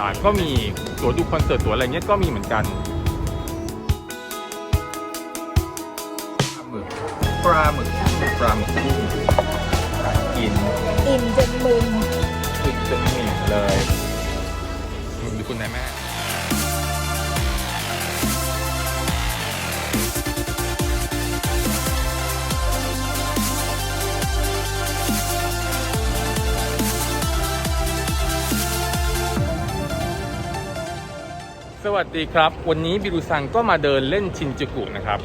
ต่างๆ ก็มีตั๋วดูคอนเสิร์ตตั๋วอะไรเงี้ยก็มีเหมือนกันปลาหมึกปลาหมึกปลาหมึกกุ้งกินอิ่มจนมึนกินจนเหนียวเลยดูคุณนายแม่ วัสดีครับ วันนี้บิรุซังก็มาเดินเล่นชินจูกุนะครับ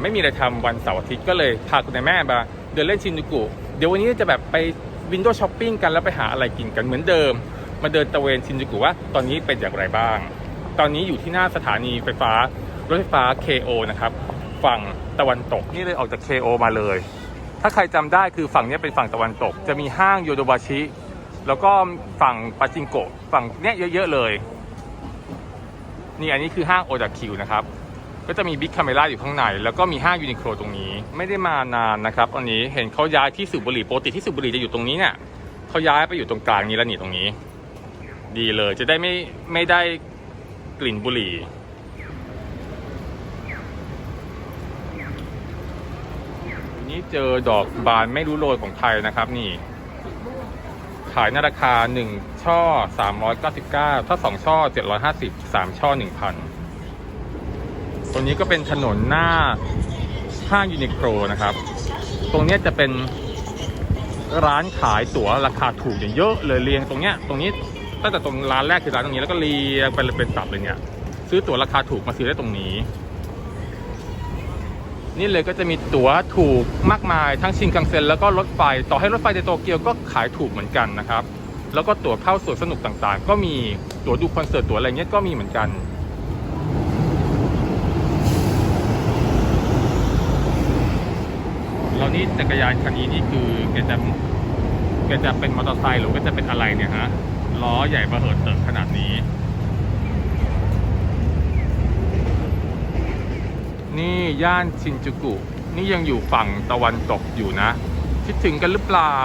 ไม่มีอะไรทำวันเสาร์อาทิตย์ก็เลยพาคุณแม่มาเดินเล่นชินจูกุ เดี๋ยววันนี้จะแบบไปวินโดว์ช้อปปิ้งกันแล้วไปหาอะไรกินกันเหมือนเดิม มาเดินตะเวนชินจูกุว่าตอนนี้เป็นอย่างไรบ้าง ตอนนี้อยู่ที่หน้าสถานีไฟฟ้ารถไฟฟ้า KO นะครับฝั่งตะวันตกนี่เลยออกจาก KO มาเลย ถ้าใครจำได้คือฝั่งนี้เป็นฝั่งตะวันตก จะมีห้างโยโดบาชิ แล้วก็ฝั่งปาจิงโกะฝั่งเนี้ยเยอะๆเลย นี่อันนี้คือห้างโอดาคิวนะครับ ก็จะมีบิ๊กคาเมล่าอยู่ข้างใน แล้วก็มีห้างยูนิโคลตรงนี้ ไม่ได้มานานนะครับตอนนี้เห็นเขาย้ายที่สุบุหรีปกติที่สุบุหรีจะอยู่ตรงนี้เนี่ยเขาย้ายไปอยู่ตรงกลางนี้แล้วนี่ตรงนี้ ดีเลยจะได้ไม่ไม่ได้กลิ่นบุหรี่นี่เจอดอกบานไม่รู้โรยของไทยนะครับนี่ ขายในราคา 1 ช่อ 399 ถ้า 2 ช่อ 750 3 ช่อ 1,000 ตรงนี้ก็เป็นถนนหน้าห้างยูนิโคลนะครับ ตรงนี้จะเป็นร้านขายตั๋วราคาถูกอย่างเยอะเลยเรียงตรงเนี้ยตรงนี้ตั้งแต่ตรงร้านแรกคือร้านตรงนี้แล้วก็เรียงไปเลยเป็นตับเลยเนี่ยซื้อตั๋วราคาถูกมาซื้อได้ตรงนี้ นี่เลยก็จะมีตั๋วถูกมากมายทั้งชินคังเซ็นแล้วก็รถไฟ ต่อให้รถไฟในโตเกียวก็ขายถูกเหมือนกันนะครับ แล้วก็ตั๋วเข้าสวนสนุกต่างๆ ก็มีตั๋วดูคอนเสิร์ตตั๋วอะไรเงี้ยก็มีเหมือนกันแล้วนี่จักรยานคันนี้นี่คือแกจะแกจะเป็นมอเตอร์ไซค์หรือก็จะเป็นอะไรเนี่ยฮะล้อใหญ่ประเหิดเติบขนาดนี้ นี่ ย่านชินจูกุ นี่ยังอยู่ฝั่งตะวันตกอยู่นะ คิดถึงกันหรือเปล่า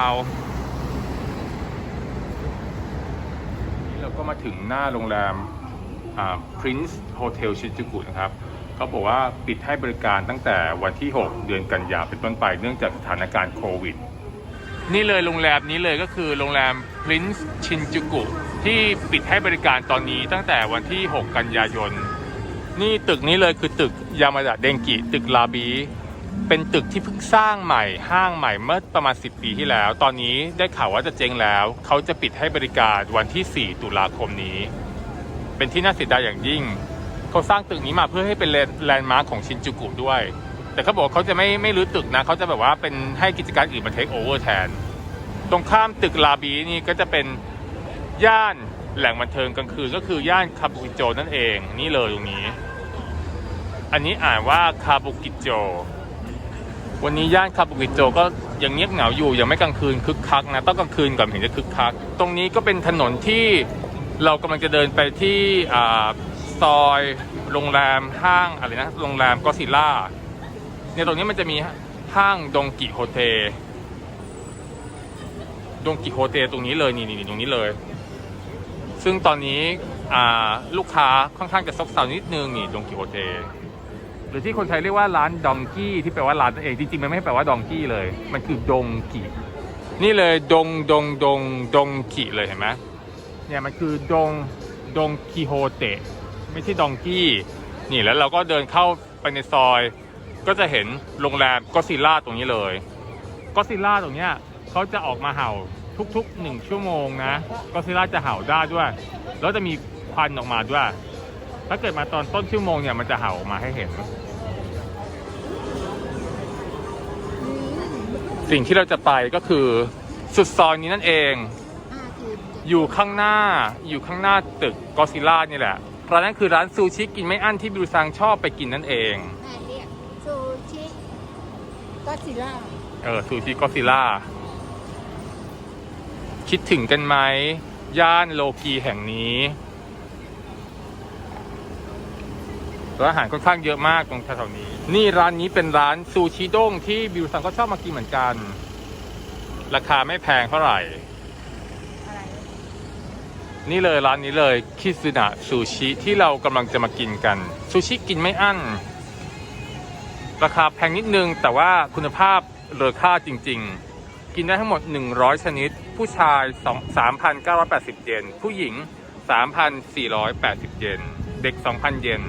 นี่เราก็มาถึงหน้าโรงแรมอ่า Prince Hotel ชินจูกุนะครับเขาบอกว่าปิดให้บริการตั้งแต่วันที่ 6 เดือนกันยาเป็นต้นไปเนื่องจากสถานการณ์โควิด นี่เลยโรงแรมนี้เลยก็คือโรงแรม Prince Shinjuku ที่ปิดให้บริการตอนนี้ตั้งแต่วันที่ 6 กันยายน นี่ตึกนี้เลยคือตึกยามาดะเดงกิตึกลาบี เป็นตึกที่เพิ่งสร้างใหม่ห้างใหม่เมื่อประมาณ 10 ปีที่แล้ว ตอนนี้ได้ข่าวว่าจะเจ๊งแล้ว เขาจะปิดให้บริการวันที่ 4 ตุลาคมนี้ เป็นที่น่าเสียดายอย่างยิ่ง เขาสร้างตึกนี้มาเพื่อให้เป็นแลนด์มาร์คของชินจูกุด้วย แต่เขาบอกเขาจะไม่ไม่รื้อตึกนะเขาจะแบบว่าเป็นให้กิจการอื่นมาเทคโอเวอร์แทน ตรงข้ามตึกลาบีนี่ก็จะเป็นย่าน แหล่งบันเทิงกลางคืนก็คือย่านคาบุกิโจนั่นเอง นี่เลยตรงนี้ อันนี้อ่านว่าคาบุกิโจ วันนี้ย่านคาบุกิโจก็ยังเงียบเหงาอยู่ยังไม่กลางคืนคึกคักนะต้องกลางคืนก่อนถึงจะคึกคัก ตรงนี้ก็เป็นถนนที่เรากำลังจะเดินไปที่ซอยโรงแรมห้างอะไรนะโรงแรมก็ซิล่าเนี่ยตรงนี้มันจะมีห้างดงกิโฮเทลดงกิโฮเทตรงนี้เลยนี่นี่ตรงนี้เลย ซึ่งตอนนี้ลูกค้าค่อนข้างจะซบเซานิดนึงนี่ดงกิโฮเทหรือที่คนไทยเรียกว่าร้านดองกี้ที่แปลว่าร้านนั่นเองจริงๆมันไม่แปลว่าดองกี้เลย มันคือดงกินี่เลยดงดงดงดงกิเลยเห็นไหมเนี่ยมันคือดงดงกิโฮเตไม่ใช่ดองกี้นี่แล้วเราก็เดินเข้าไปในซอย ก็จะเห็นโรงแรมก็ซิล่าตรงนี้เลยก็ซิล่าตรงเนี้ยเขาจะออกมาเห่า ทุกๆหนึ่งชั่วโมงนะก็ซิล่าจะเห่าได้ด้วย แล้วจะมีควันออกมาด้วย ถ้าเกิดมาตอนต้นชั่วโมงเนี่ยมันจะเห่าออกมาให้เห็น สิ่งที่เราจะไปก็คือสุดซอยนี้นั่นเองห้าคืนอยู่ข้างหน้าอยู่ข้างหน้าตึกก็ซิล่านี่แหละร้านนั้นคือร้านซูชิกินไม่อั้นที่บิวซังชอบไปกินนั่นเองแม่เรียกซูชิก็ซิล่าเออซูชิก็ซิล่า คิดถึงกันไหม ย่านโลกีแห่งนี้ร้านอาหารค่อนข้างเยอะมากตรงแถวๆนี้ นี่ร้านนี้เป็นร้านซูชิด้งที่บิวซังก็ชอบมากินเหมือนกัน ราคาไม่แพงเท่าไหร่ นี่เลยร้านนี้เลยคิซึนะซูชิที่เรากำลังจะมากินกัน ซูชิกินไม่อั้น ราคาแพงนิดนึงแต่ว่าคุณภาพเลอค่าจริง ๆ กินได้ทั้งหมด 100 ชนิด ผู้ชาย 3,980 เยน ผู้หญิง 3,480 เยน เด็ก 2,000 เยน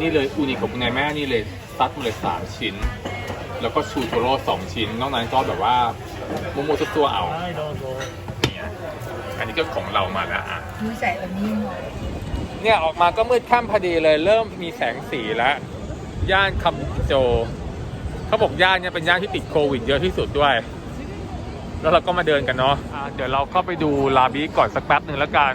นี่เลยอูนิของคุณนายแม่นี่เลยซัดมาเลย 3 ชิ้น แล้วก็ชูโทโร่2ชิ้น นอกนั้นก็แบบว่าโมโมตัวตัวเอาอันนี้ก็ของเรามาล้อะมีแสงแบบนี้เนี่ยออกมาก็มืดค่ำพอดีเลย เริ่มมีแสงสีแล้ว ย่านคัมโจ เขาบอกย่านเนี่ยเป็นย่านที่ติดโควิดเยอะที่สุดด้วย แล้วเราก็มาเดินกันเนาะอะเดี๋ยวเราเข้าไปดูลาบีก่อนสักแป๊บหนึ่งแล้วกัน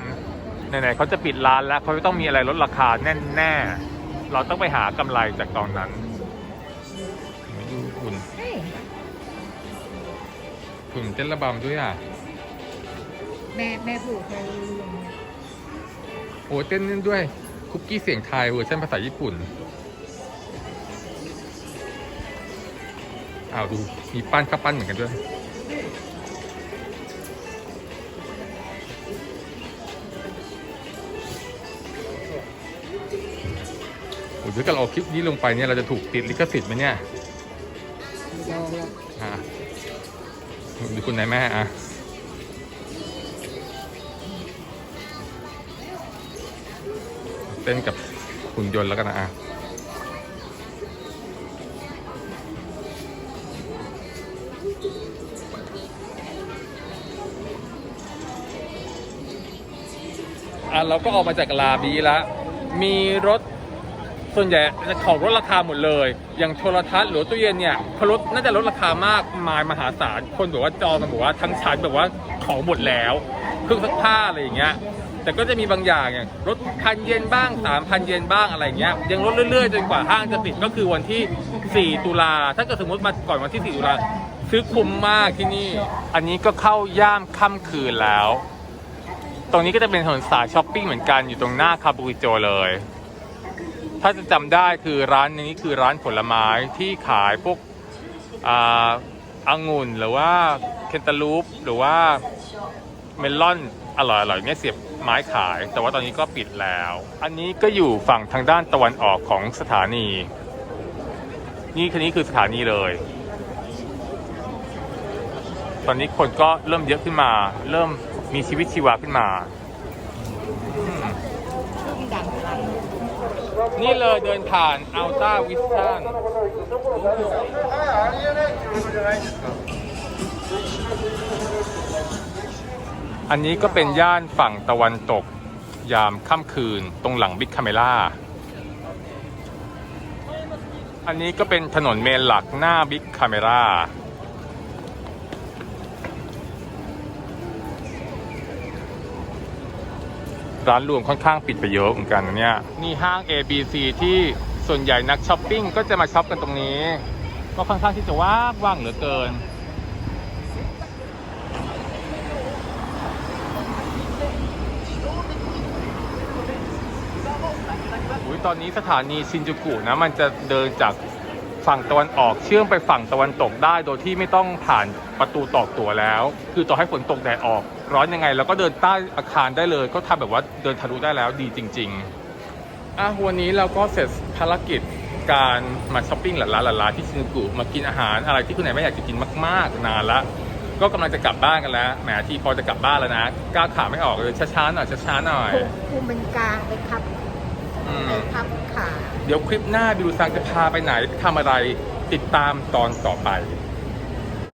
ไหนๆเขาจะปิดร้านแล้วเขาจะต้องมีอะไรลดราคาแน่ๆเราต้องไปหากำไรจากตอนนั้นดูหุ่นเฮ้ยหุ่นเต้นระบำด้วยอะแม่แม่ผูกเคยรู้อย่างเงี้ยโอ้เต้นนั่นด้วยคุกกี้เสียงไทยเวอร์ชันภาษาญี่ปุ่น อ้าวดู มีปั้นข้าวปั้นเหมือนกันด้วย โอ้ยถ้าเกิดเราเอาคลิปนี้ลงไปเนี่ย เราจะถูกติดลิขสิทธิ์ไหมเนี่ยเดี๋ยวเราอะดูคุณนายแม่อะเต้นกับหุ่นยนต์แล้วกันนะอะ อะเราก็ออกมาจากลาบีแล้วมีรถส่วนใหญ่จะของลดราคาหมดเลย อย่างโทรทัศน์หรือตู้เย็นเนี่ยเขาลดน่าจะลดราคามากมายมหาศาล คนบอกว่าจองกันบอกว่าทั้งชั้นแบบว่าของหมดแล้ว เครื่องซักผ้าอะไรอย่างเงี้ย แต่ก็จะมีบางอย่างอย่างลดพันเยนบ้างสามพันเยนบ้างอะไรเงี้ย ยังลดเรื่อยๆ จนกว่าห้างจะปิดก็คือวันที่ 4 ตุลา ถ้าเกิดสมมติมาก่อนวันที่ 4 ตุลาซื้อคุ้มมากที่นี่ อันนี้ก็เข้าย่ามค่ำคืนแล้ว ตรงนี้ก็จะเป็นถนนสายช้อปปิ้งเหมือนกันอยู่ตรงหน้าคาบูริโจเลย ถ้าจะจำได้คือร้านนี้คือร้านผลไม้ที่ขายพวกอ่าองุ่นหรือว่าเคนตาลูปหรือว่าเมลอนอร่อยๆเนี่ยเสียบไม้ขาย แต่ว่าตอนนี้ก็ปิดแล้ว อันนี้ก็อยู่ฝั่งทางด้านตะวันออกของสถานี นี่คันนี้คือสถานีเลย ตอนนี้คนก็เริ่มเยอะขึ้นมา เริ่มมีชีวิตชีวาขึ้นมาที่ดังไทยนี่เลยเดินผ่านอัลต้าวิสตันอันนี้ก็เป็นย่านฝั่งตะวันตก ยามค่ำคืนตรงหลังบิ๊กคาเมล่า อันนี้ก็เป็นถนนเมนหลักหน้าบิ๊กคาเมล่า ร้านรวมค่อนข้างปิดไปเยอะเหมือนกันนะเนี่ยนี่ห้าง ABC ที่ส่วนใหญ่นักช้อปปิ้งก็จะมาช็อปกันตรงนี้ ก็ค่อนข้างที่จะว่างว่างเหลือเกินอุยตอนนี้สถานีชินจูกุนะมันจะเดินจากฝั่งตะวันออกเชื่อมไปฝั่งตะวันตกได้ โดยที่ไม่ต้องผ่านประตูตอกตั๋วแล้ว คือต่อให้ฝนตกแดดออก ร้อนยังไงเราก็เดินใต้อาคารได้เลย ก็ทำแบบว่าเดินทะลุได้แล้วดีจริง ๆอะวันนี้เราก็เสร็จภารกิจการมาช้อปปิ้งหลานๆหลานๆที่ชินจูกุมากินอาหารอะไรที่คุณไหนไม่อยากจะกินมากๆนานละก็กำลังจะกลับบ้านกันแล้วแหมทีพอจะกลับบ้านแล้วนะก้าวขาไม่ออกเลยช้าๆหน่อยช้าๆหน่อยคุมคุมเป็นกลางไปทับอืมไปทับขาเดี๋ยวคลิปหน้าบิวซังจะพาไปไหนทำอะไรติดตามตอนต่อไป